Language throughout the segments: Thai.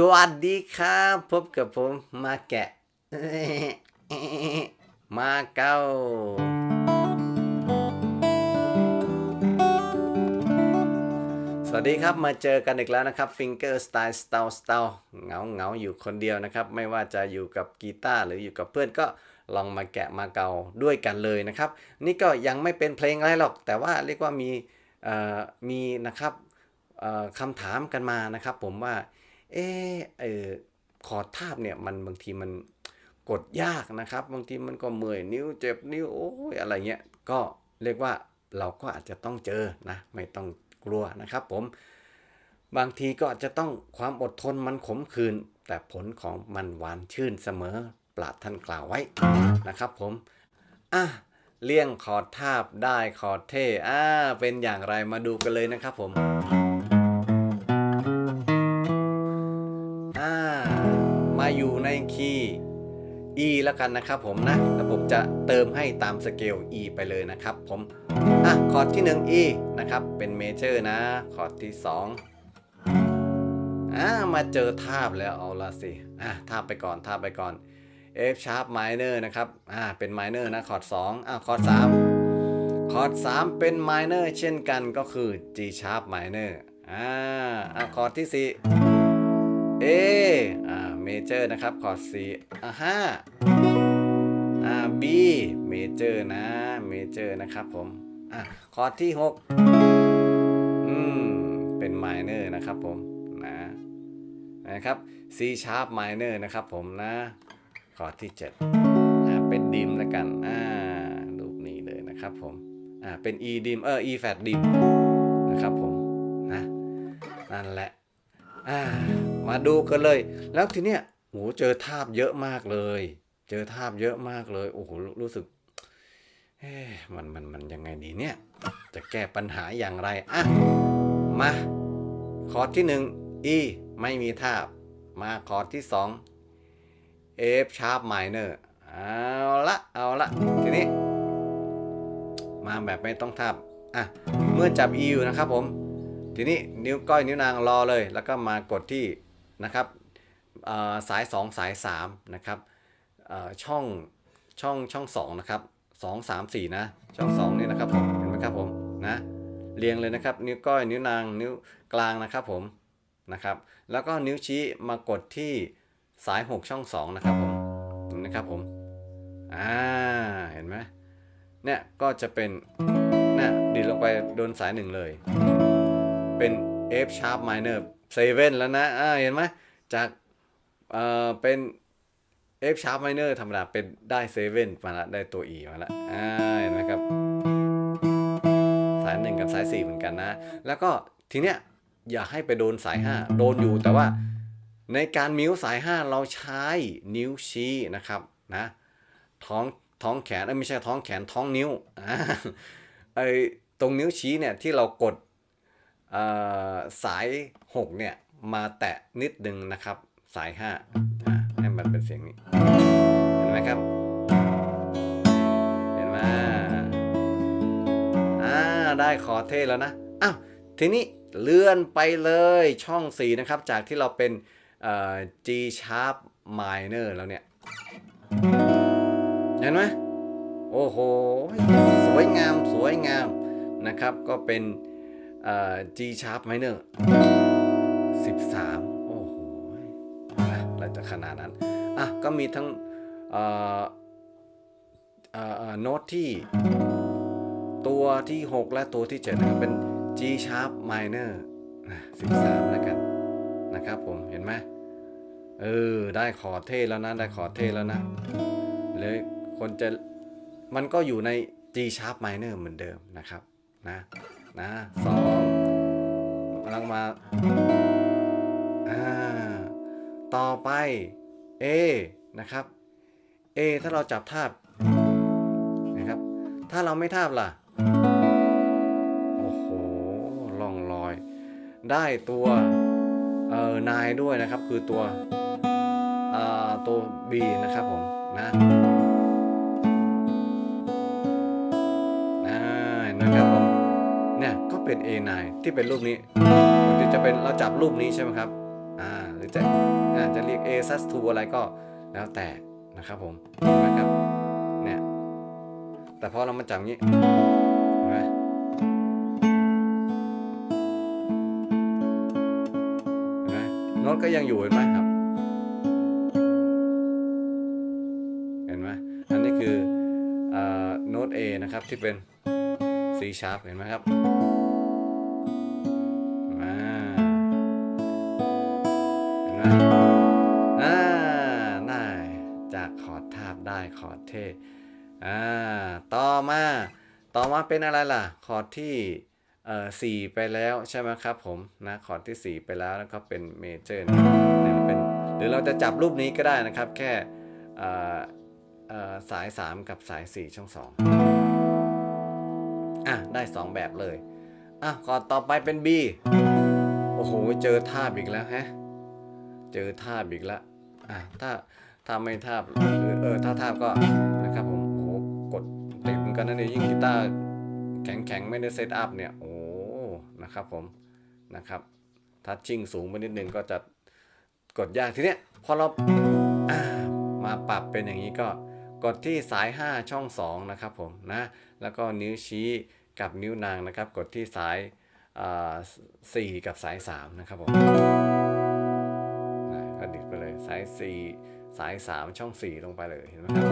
สวัสดีครับ พบกับผมมาแกะ มาเก้า สวัสดีครับมาเจอกันอีกแล้วนะครับ Finger Style Style Style เหงาเหงาอยู่คนเดียวนะครับ ไม่ว่าจะอยู่กับกีตาร์หรืออยู่กับเพื่อนก็ลองมาแกะมาเกาด้วยกันเลยนะครับ นี่ก็ยังไม่เป็นเพลงอะไรหรอก แต่ว่าเรียกว่ามีมีนะครับคำถามกันมานะครับ ผมว่า เออเออคอร์ทาบเนี่ยมันบางทีมันกดยากนะครับ บางทีมันก็เมื่อยนิ้วเจ็บนิ้วโอ้ยอะไรเงี้ยก็เรียกว่าเราก็อาจจะต้องเจอนะไม่ต้องกลัวนะครับ ผมบางทีก็อาจจะต้องความอดทนมันขมขื่นแต่ผลของมันหวานชื่นเสมอปราดท่านกล่าวไว้นะครับ ผมอะเลี่ยงคอทาบได้คอเท่อ่าเป็นอย่างไรมาดูกันเลยนะครับผม E แล้วกันนะครับผมนะแล้วผมจะเติมให้ตามสเกล E ไปเลยนะครับผมอะคอร์ดที่ 1 E นะครับเป็นเมเจอร์นะคอร์ดที่ 2อ่ามาเจอทาบแล้วเอาละสิอะทาบไปก่อนทาบไปก่อน F sharp minor นะครับอ่าเป็น minor นะคอร์ด2อะคอร์ด3คอร์ด3เป็น minor เช่นกันก็คือ G sharp minor อ่าอะคอร์ดที่ 4 A อ่าเมเจอร์นะครับคอร์ด4อ่าห้าอ่า B เมเจอร์นะเมเจอร์นะครับผมอะคอร์ดที่6อืมเป็น minor นะครับผมนะนะครับ C sharp minor นะครับผมนะคอร์ดที่7อ่าเป็นดิมแล้วกันอ่ารูปนี้เลยนะครับผมอ่าเป็น E ดิมเออ E flat ดิมนะครับผมนะนั่นแหละอ่า มาดูกันเลย แล้วทีเนี้ยโหเจอทาบเยอะมากเลย เจอทาบเยอะมากเลย โอ้โหรู้สึกเอ๊มันมันมันยังไงดีเนี่ย จะแก้ปัญหาอย่างไรอะมาคอร์ดที่หนึ่ง E ไม่มีทาบ มาคอร์ดที่สอง F sharp minor เอาละเอาละทีนี้ มาแบบไม่ต้องทาบอะเมื่อจับ E อยู่นะครับผม ทีนี้นิ้วก้อยนิ้วนางรอเลย แล้วก็มากดที่ นะครับเอ่อสาย 2 สาย3นะครับช่อช่องช่องช่อง2นะครับ2 3 4นะช่อง2นี่นะครับผมเห็นไหมครับผมนะเรียงเลยนะครับ นิ้วก้อยนิ้วนางนิ้วกลางนะครับผมนะครับแล้วก็นิ้วชี้มากดที่สาย 6 ช่อง 2 นะครับผมเห็นไหมครับผมอ่าเห็นไหมเนี่ยก็จะเป็นเนี่ยดีดลงไปโดนสายหนึ่งเลย เป็น F sharp minor 7แล้วนะอ่าเห็นไหมจากเอ่อเป็น F sharp minor ธรรมดาเป็นได้7มาละได้ตัว E มาละอ่าเห็นไหมครับ สาย1กับสาย4เหมือนกันนะ แล้วก็ทีเนี้ยอย่าให้ไปโดนสาย5โดนอยู่แต่ว่าในการมิวสาย5เราใช้นิ้วชี้นะครับนะท้องท้องแขนไม่ใช่ท้องแขนท้องนิ้วไอตรงนิ้วชี้เนี่ยที่เรากด สาย 6 เนี่ย มาแตะนิดนึงนะครับ สาย5อะให้มันเป็นเสียงนี้ เห็นไหมครับ เห็นไหมอ่าได้คอเท่แล้วนะ อ้าว ทีนี้เลื่อนไปเลยช่อง 4 นะครับ จากที่เราเป็น G sharp minor แล้วเนี่ย เห็นไหมโอ้โห สวยงามสวยงามนะครับ ก็เป็น G sharp minor 13 โอ้โหนะเราจะขนาดนั้น อะ ก็มีทั้งโน้ตที่ตัวที่ 6 และตัวที่ 7 นะครับ เป็น G sharp minor 13 แล้วกันนะครับผม เห็นไหมเออ ได้คอร์เท่แล้วนะ ได้คอร์เท่แล้วนะเลยคนจะมันก็อยู่ใน G sharp minor เหมือนเดิมนะครับนะ นะสองกำลังมาอ่าต่อไป A นะครับ A ถ้าเราจับทาบนะครับ ถ้าเราไม่ทาบล่ะ โอ้โหล่องลอย ได้ตัวเอ่อนายด้วยนะครับ คือตัวอ่าตัว B นะครับผมนะ เนี่ยก็เป็น A9 ที่เป็นรูปนี้จะเป็นเราจับรูปนี้ใช่ไหมครับอ่าหรือจะอ่าจะเรียก A sus 2อะไรก็แล้วแต่นะครับผมเห็นไหมครับเนี่ยแต่พอเรามาจับงี้เห็นไหมเห็นไหมโน้ตก็ยังอยู่เห็นไหมครับ เห็นไหมอันนี้คืออ่าโน้ต A นะครับที่เป็น C sharp เห็นไหมครับ อ่าได้จากคอร์ดทาบได้คอร์ดเทอ่าต่อมาต่อมาเป็นอะไรล่ะ คอร์ดที่เอ่อสี่ไปแล้วใช่ไหมครับผมนะคอร์ดที่ 4 ไปแล้วแล้วก็เป็นเมเจอร์เนี่ยเป็นหรือเราจะจับรูปนี้ก็ได้นะครับแค่เอ่อสาย 3 กับสาย 4 ช่อง2อะ ได้ 2 แบบเลย อะคอดต่อไปเป็น B โอ้โห เจอท่าอีกแล้วฮะ เจอทาบอีกแล้วอะถ้าถ้าไม่ทาบหรือเออถ้าทาบก็นะครับผมโอ้โหกดติดเหมือนกันนะเนี่ยยิ่งกีตาร์แข็งๆ ไม่ได้เซตอัพเนี่ย โอ้นะครับผมนะครับทัชชิ่งสูงไปนิดนึงก็จะกดยากทีเนี้ยพอเราามาปรับเป็นอย่างนี้ก็กดที่สาย 5 ช่อง 2 นะครับผมนะแล้วก็นิ้วชี้กับนิ้วนางนะครับ กดที่สายอ่า4กับสาย 3 นะครับผม นะดิดไปเลยสาย4สาย 3 ช่อง 4 ลงไปเลยเห็นไหมครับ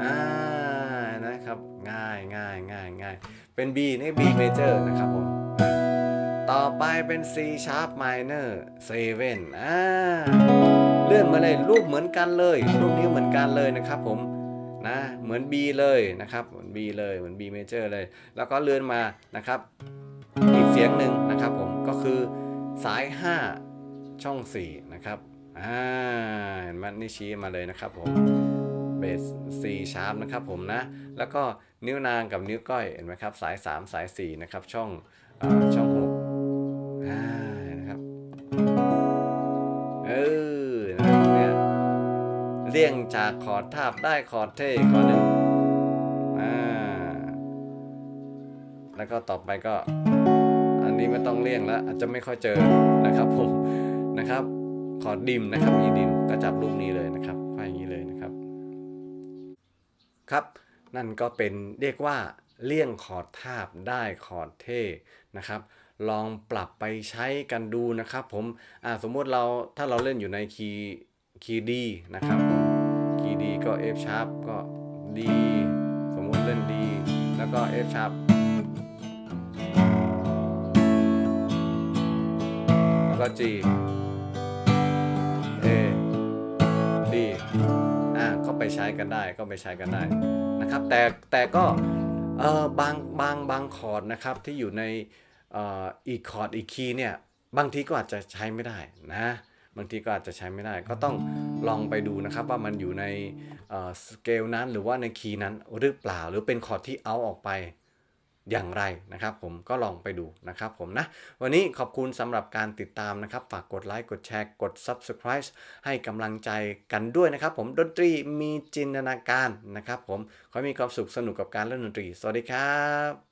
อ่านะครับง่ายง่ายง่ายง่ายเป็น B นี่ B major นะครับผมต่อไปเป็น C sharp minor 7อ่าเลื่อนมาเลยรูปเหมือนกันเลยรูปนี้วเหมือนกันเลยนะครับผมนะเหมือน B เลยนะครับเหมือน B เลยเหมือน B major เลย แล้วก็เลื่อนมานะครับ อีกเสียงหนึ่งนะครับผมก็คือสาย 5 ช่อง 4 นะครับอ่าเห็นไหมนี่ชี้มาเลยนะครับผมเบส C sharp นะครับผมนะ แล้วก็นิ้วนางกับนิ้วก้อยเห็นไหมครับสาย 3 สาย 4 นะครับ ช่องอาช่อง6อ่านะครับเออนะครับเนี่ยเลี่ยงจากคอร์ดทาบได้คอร์ดเท่คอร์ดหนึ่งอ่าแล้วก็ต่อไปก็ อันนี้ไม่ต้องเลี่ยงแล้ว อาจจะไม่ค่อยเจอนะครับผม นะครับคอร์ดดิมนะครับมีดิมก็จับรูปนี้เลยนะครับไขว้อย่างนี้เลยนะครับ ครับ นั่นก็เป็นเรียกว่าเลี่ยงคอร์ดทาบได้คอร์ดเท่นะครับ ลองปรับไปใช้กันดูนะครับ ผมอ่าสมมติเราถ้าเราเล่นอยู่ในคีย์คีย์ดีนะครับคีย์ดีก็ F sharp ก็ D สมมติเล่น D แล้วก็ F sharp แล้วก็ G ไปใช้กันได้ก็ไปใช้กันได้นะครับ แต่แต่ก็เออบางบางบางคอร์ดนะครับที่อยู่ในอีกคอร์ดอีกคีย์เนี่ยบางทีก็อาจจะใช้ไม่ได้นะบางทีก็อาจจะใช้ไม่ได้ ก็ต้องลองไปดูนะครับว่ามันอยู่ในสเกลนั้นหรือว่าในคีย์นั้นหรือเปล่าหรือเป็นคอร์ดที่เอาออกไป อย่างไรนะครับ ผมก็ลองไปดูนะครับผมนะ วันนี้ขอบคุณสำหรับการติดตามนะครับ ฝากกดไลค์กดแชร์กด Subscribe ให้กำลังใจกันด้วยนะครับ ผมดนตรีมีจินตนาการนะครับ ผมขอให้มีความสุขสนุกกับการเล่นดนตรี สวัสดีครับ